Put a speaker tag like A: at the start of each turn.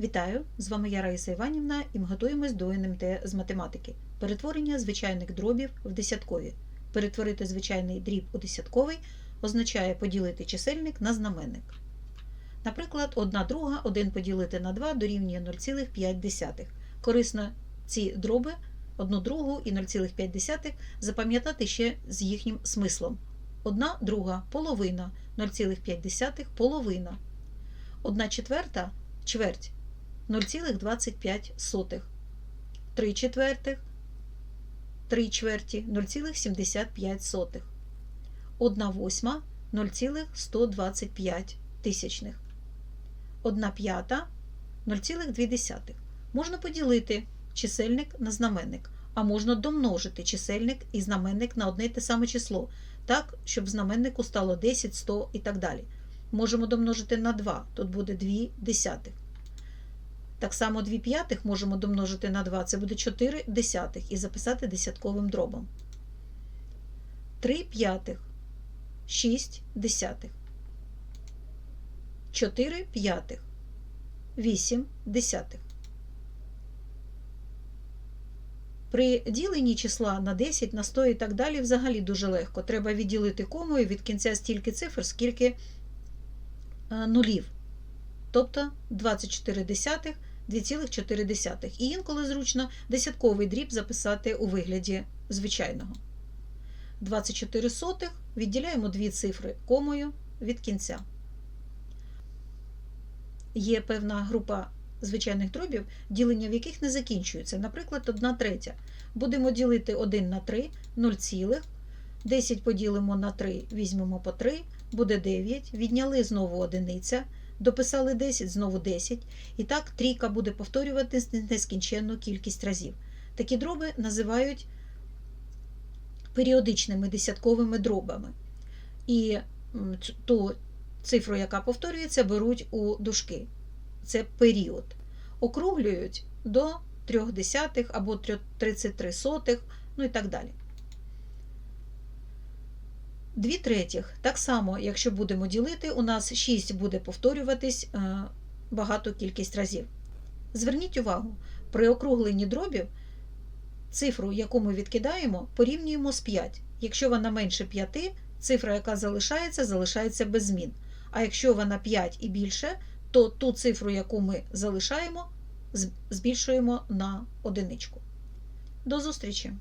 A: Вітаю! З вами я Раїса Іванівна і ми готуємось до НМТ з математики. Перетворення звичайних дробів в десяткові. Перетворити звичайний дріб у десятковий означає поділити чисельник на знаменник. Наприклад, 1 друга 1 поділити на 2 дорівнює 0,5. Корисно ці дроби 1 другу і 0,5 запам'ятати ще з їхнім смислом. 1 друга половина 0,5 половина. 1 четверта чверть 0,25. 3 четвертих 3 чверті 0,75. 1 восьма 0,125 тисячних. 1 п'ята 0,2. Можна поділити чисельник на знаменник, а можна домножити чисельник і знаменник на одне й те саме число, так, щоб знаменнику стало 10, 100 і так далі. Можемо домножити на 2, тут буде 2 десятих. Так само 2 п'ятих можемо домножити на 2, це буде 4 десятих і записати десятковим дробом. 3 п'ятих 6 десятих. 4 п'ятих 8 десятих. При діленні числа на 10, на 100 і так далі взагалі дуже легко. Треба відділити комою від кінця стільки цифр, скільки е, нулів. Тобто 24 десятих 2,4. І інколи зручно десятковий дріб записати у вигляді звичайного. 24 сотих відділяємо дві цифри комою від кінця. Є певна група звичайних дробів, ділення в яких не закінчується. Наприклад, 1 третя. Будемо ділити 1 на 3, 0 цілих. 10 поділимо на 3, візьмемо по 3, буде 9. Відняли знову одиниця. Дописали 10, знову 10. І так трійка буде повторюватись нескінченну кількість разів. Такі дроби називають періодичними десятковими дробами. І ту цифру, яка повторюється, беруть у дужки. Це період. Округлюють до 3 десятих або 33 сотих, ну і так далі. Дві третіх. Так само, якщо будемо ділити, у нас 6 буде повторюватись багато кількість разів. Зверніть увагу, при округленні дробів цифру, яку ми відкидаємо, порівнюємо з 5. Якщо вона менше 5, цифра, яка залишається, залишається без змін. А якщо вона 5 і більше, то ту цифру, яку ми залишаємо, збільшуємо на одиничку. До зустрічі!